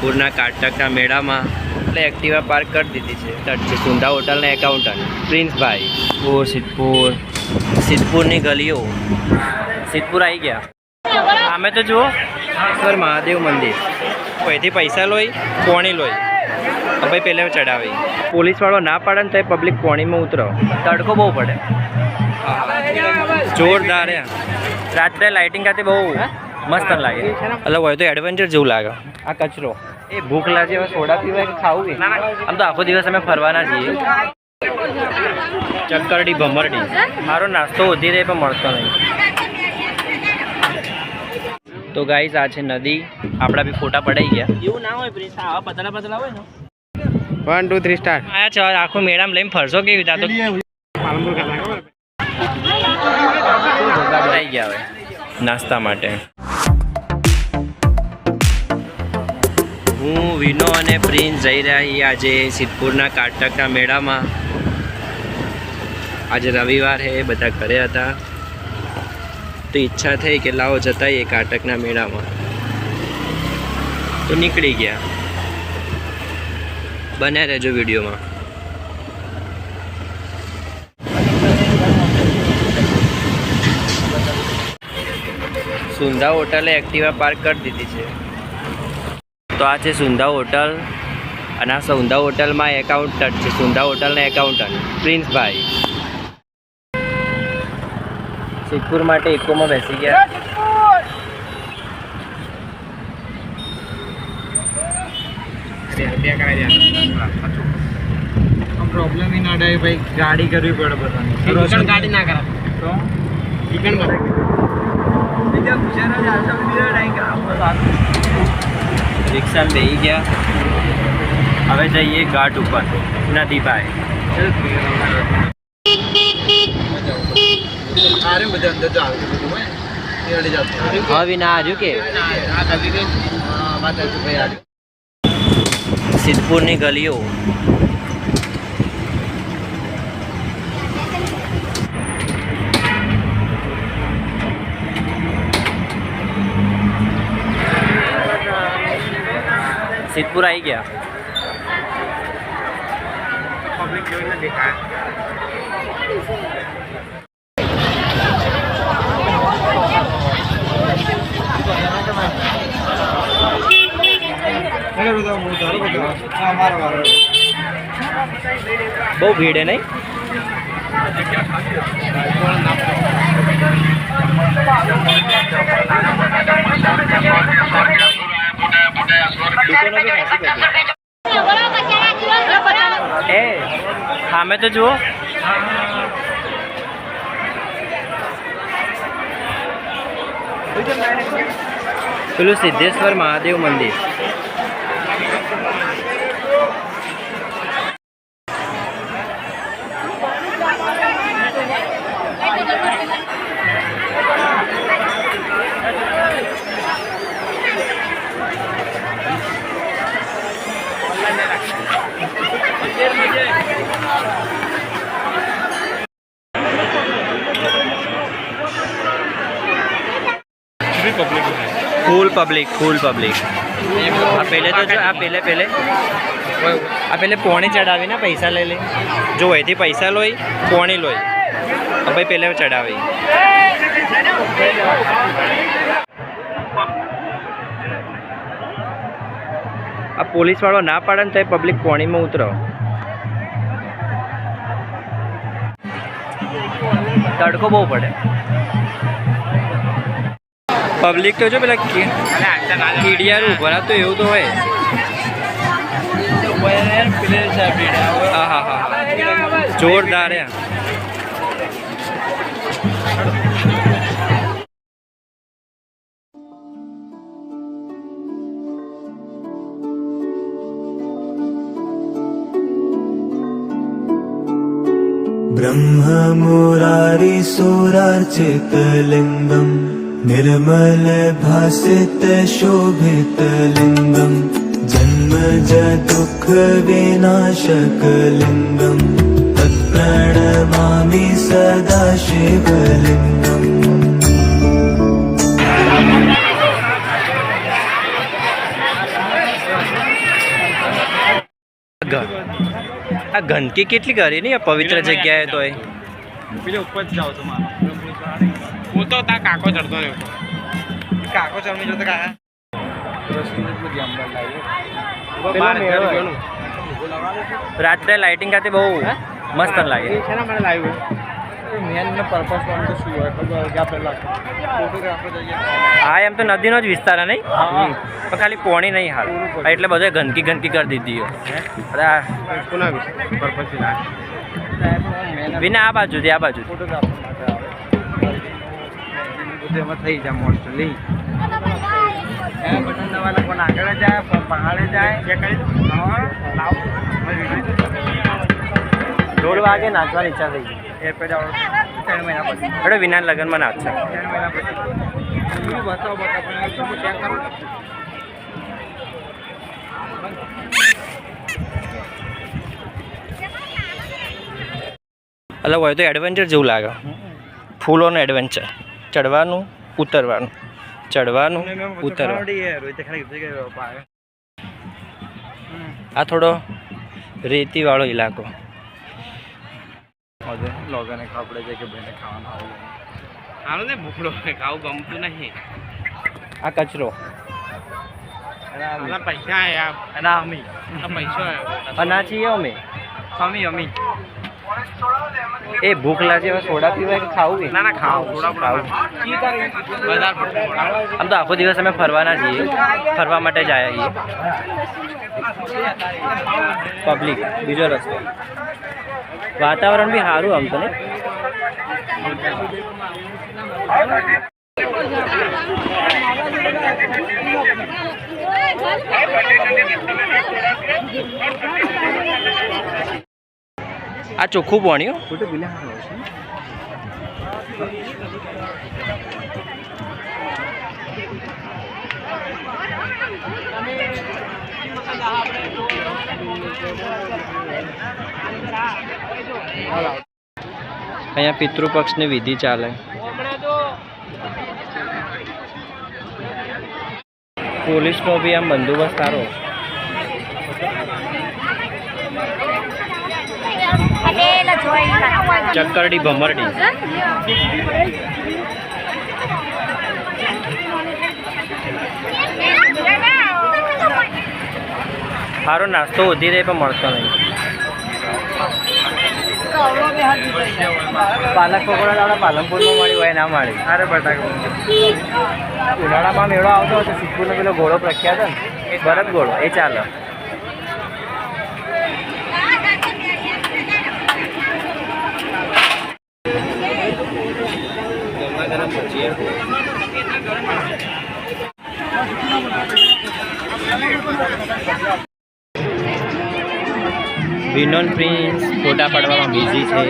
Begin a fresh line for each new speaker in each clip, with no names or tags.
સિદ્ધપુરના કાટકના મેળામાં એટલે Activa park કરી દીધી છે. તટ છે સુંદા હોટલના એકાઉન્ટન્ટ. પ્રિન્સભાઈ. પૂર સિદ્ધપુર. સિદ્ધપુરની ગલીઓ. સિદ્ધપુર આવી ગયા. અમે તો જુઓ. સર મહાદેવ મંદિર. અહીંથી પૈસા લોય પોણી લોય ભાઈ પહેલે ચડાવી. પોલીસવાળો ના પાડે ને તો એ પબ્લિક પોણીમાં ઉતરો. તડકો બહુ પડે. જોરદાર. રાત્રે લાઇટિંગ ખાતે બહુ મસ્ત લાગે. અલગ હોય તો એડવેન્ચર જેવું લાગે. આ કચરો. એ ભૂખ લાગે હવે સોડા પીવાય કે ખાવું કે આમ તો આખો દિવસ અમે ફરવાના છીએ. ચક્કરડી ભમરડી. મારો નાસ્તો વધી રહે પણ મળતો નહીં. તો ગાઈઝ આ છે નદી. આપણા બી ફોટા પડાઈ ગયા. એવું ના હોય પ્રિન્સ આવા પતલા પતલા હોય ને.
વન ટુ થ્રી સ્ટાર્ટ
આયા છો આખો મેળામાં લઈને ફરશો કેવી રીતે? ગયા હવે. નાસ્તા માટે. હું, વિનો અને પ્રિન્સ જઈ રહ્યા આજે સિદ્ધપુરના કાટકના મેળામાં. આજે રવિવાર હે, બધા ઘરે હતા. તો ઈચ્છા થઈ કે લાવો જતાઈએ કાટકના મેળામાં. તો નીકળી ગયા. બન્યા રહેજો વિડીયોમાં. સુંધા હોટલે એક્ટિવા પાર્ક કરી દીધી છે. તો આ છે સુંધા હોટલ અને આ સુંધા હોટલમાં એકાઉન્ટન્ટ છે. સુંધા હોટલના એકાઉન્ટન્ટ પ્રિન્સભાઈ. સિદ્ધપુર માટે ઇકોમાં બેસી ગયા.
પ્રોબ્લેમ ના થાય ભાઈ ગાડી કરવી પડે બધાને. ગાડી ના કરા તો? ચિકન
રિક્ષામાં બેસી ગયા. હવે જઈએ ઘાટ ઉપર. નદી પાસે હવે ના હાર્યું કે? સિદ્ધપુરની ગલીઓ. સિદ્ધપુર આવી ગયા
પબ્લિક જોઈને દેખાય
બહુ ભીડ હે નહીં. એ સામે તો જુઓ પેલું સિદ્ધેશ્વર મહાદેવ મંદિર. ફૂલ પબ્લિક ફૂલ પબ્લિક આ પહેલે તો જો, આ પહેલે પહેલે આ પહેલે પોણી ચડાવી ને પૈસા લઈ લે. જો અહીંથી પૈસા લોય, પોણી લોય. ભાઈ પહેલે ચડાવી. આ પોલીસવાળો ના પાડે ને તો એ પબ્લિક પોણીમાં ઉતરો. તડકો બહુ પડે. પબ્લિક તો જો પેલા કી- કીડિયારું ભરા તો એવું તો હોય હા હા હા હા જોરદાર હે
ब्रह्ममुरारिसुरार्चितलिङ्गम् निर्मल भासित शोभितलिङ्गम् जन्म ज दुःख विनाशकलिङ्गम् तत्प्रणमामि सदा शिवलिङ्गम्
આ ઘંટી કેટલી કરી ને પવિત્ર જગ્યાએ તો
ઉપર જાવ તમારે મારો તો તા કાકો ચડતો રહ્યો. કાકો ચડમી જો તો કાકા.
રાત્રે લાઇટિંગ ખાતે બહુ મસ્ત લાગે.
શેના મને લાવ્યું મેન પર્પસ પણ તો શું હોય? ખબર કે આપણે ફોટોગ્રાફર જઈએ
એમ તો નદીનો જ વિસ્તાર હે નહીં? પણ ખાલી પોણી નહીં હાલ. એટલે બધે ગંદકી ગંદકી કરી દીધી હે.
પર્પસ
વિના આ બાજુથી આ બાજુ
ફોટોગ્રાફર બધું એમાં થઈ જાય મોસ્ટલી આગળ જાય પહાડે જાય
દોઢ વાગે નાચવાની ઈચ્છા થઈ
એ પછી ત્રણ મહિના પછી.
એટલે વિના લગ્નમાં નાચશે
ત્રણ મહિના પછી. બતાવો બતાવો પણ એ તો હું ચેક કરું
અલગ હોય તો એડવેન્ચર જેવું લાગે. ફૂલોનું એડવેન્ચર ચડવાનું ઉતરવાનું. ચડવાનું ઉતરવાનું આ થોડો રેતીવાળો ઇલાકો
લોગાને ખાપડે છે કે ભાઈને ખાવાનું આવું
ને ભૂખડો ખાવું ગમતું નહીં.
આ કચરો.
પૈસા
અમી.
પૈસો
અનાચી અમે.
અમી અમી.
એ ભૂખ લાગે હવે સોડા પીવાય કે ખાવું એ?
ના ના ખાવ થોડા
ખાવું.
બધા પડતું
આમ તો આખો દિવસ અમે ફરવાના છીએ. ફરવા માટે જ આવ્યા છીએ. પબ્લિક બીજો રસ્તો. વાતાવરણ બી સારું આમ તો ને આ ચોખ્ખું પાણી. અહીંયા પિતૃપક્ષની વિધિ ચાલે. પોલીસનો બી આમ બંદોબસ્ત સારો. ચક્કરડી ભમરડી. સારો નાસ્તો વધી રહે પણ મળતો નહીં. પાલક પકોડા તો આપણે પાલનપુરમાં મળી હોય ના મળી.
અરે બટાકા
ઉનાળામાં મેળો આવતો હતો સિદ્ધપુરનો પેલો ઘોડો પ્રખ્યાત હતો ને ભરત ઘોડો એ ચાલે. વિનોન પ્રિન્સ, ફોટા પાડવામાં બિઝી છે.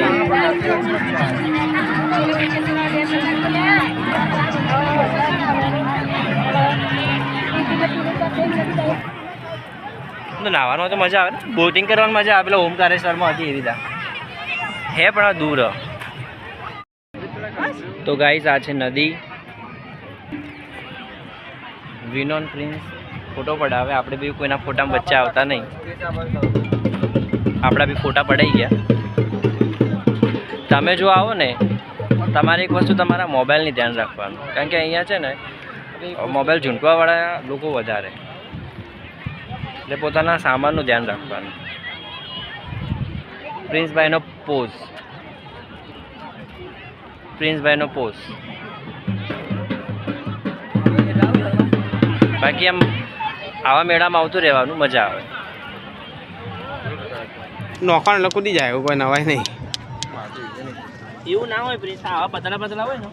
તો તો મજા આવે બોટિંગ કરવાની મજા આવે? પેલા ઓમકારેશ્વરમાં હતી એ રીતે હે પણ દૂર. તો ગાઈઝ આ છે નદી. વિનોન પ્રિન્સ ફોટો પડાવે. આપણે બી કોઈના ફોટામાં વચ્ચે આવતા નહીં. આપણા બી ફોટા પડાઈ ગયા. તમે જો આવો ને, તમારે એક વસ્તુ તમારા મોબાઈલની ધ્યાન રાખવાનું. કારણ કે અહીંયા છે ને, મોબાઈલ ઝૂંટવાવાળા લોકો વધારે. એટલે પોતાના સામાનનું ધ્યાન રાખવાનું. પ્રિન્સભાઈનો પોઝ. પ્રિન્સભાઈનો પોસ્ટ બાકી આમ આવા મેળામાં આવતું રહેવાનું મજા આવે.
નોકર કૂદી જાય એવું કોઈ નવાય નહીં.
એવું ના હોય પ્રિન્સ આવા પતલા પતલા હોય ને.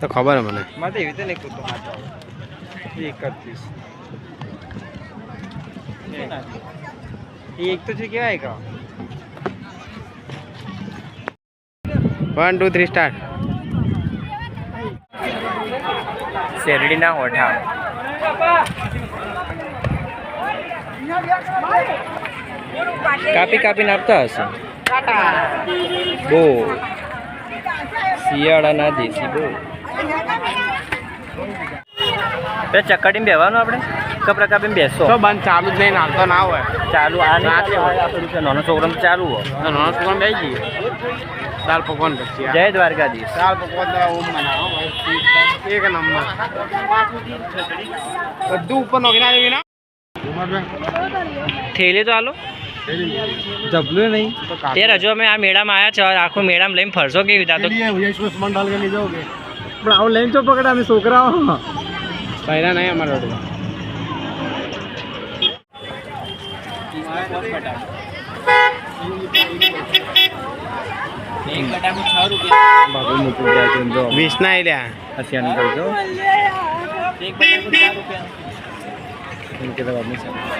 તો ખબર મને.
મારે એવી રીતે નહીં કૂદતો એકત્રીસ. એક તો છે કેવાય કા.
વન ટુ થ્રી સ્ટાર્ટ
શેરડીના ઓઠા કાપી કાપીને આપતા હશે? બહુ શિયાળાના દેશી બહુ બે ચક્કડીમાં બેવાનું આપણે? કપડા કાપીને બેસો.
તો બંધ ચાલુ જ નહીં નાખતો ના હોય.
ચાલુ આ નાનો છોકરો ચાલુ હોય.
નાનો છોકરો બેસી જઈએ. દાળ પકવાન પછી
જય દ્વારકાધીશ.
દાળ પકવાન તો ઓમ મનાવો એક નંબર. બધું ઉપર નોખી ના દેવી ના
થેલી તો હાલો
જબલું નહીં.
યાર હજુ અમે આ મેળામાં આવ્યા છો આખો મેળામાં લઈને ફરશો કેવી રીતે
પણ આવું લઈને તો પકડે અમે છોકરાઓ.
પહેલા નહીં અમારા રોડ વીસ ના લ્યા
હસિયાની કરજો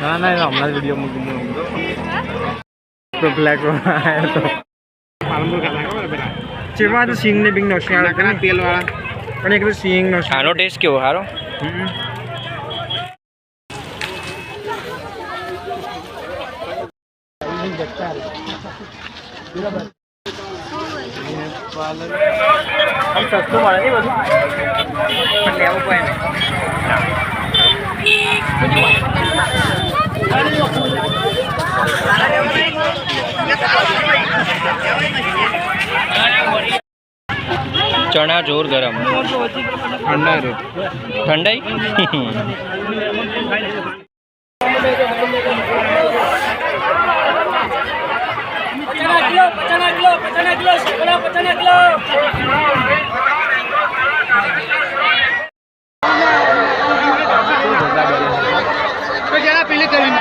ના ના હમણાં વીડિયો મૂકી તો બ્લેક આવ્યો સિંગ ને બિંગ નો
નાકના તેલ વાળા.
એક સિંગ
આનો ટેસ્ટ કેવો સારો આમ સસ્તું મળે નહીં બધું. પણ લેવું કોઈ નહીં ચણા જોર ગરમ.
ઠંડા રોડ
ઠંડાઈ
તો જરા પેલી કરી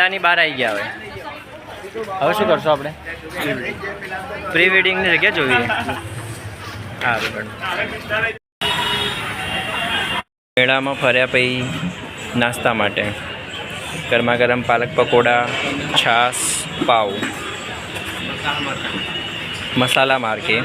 મેળાની બહાર આવી ગયા હવે હવે શું કરશો આપણે? પ્રી વેડિંગની જગ્યા સારું મેળામાં ફર્યા પછી નાસ્તા માટે. ગરમા ગરમ પાલક પકોડા, છાશ પાઉ મસાલા માર્કે.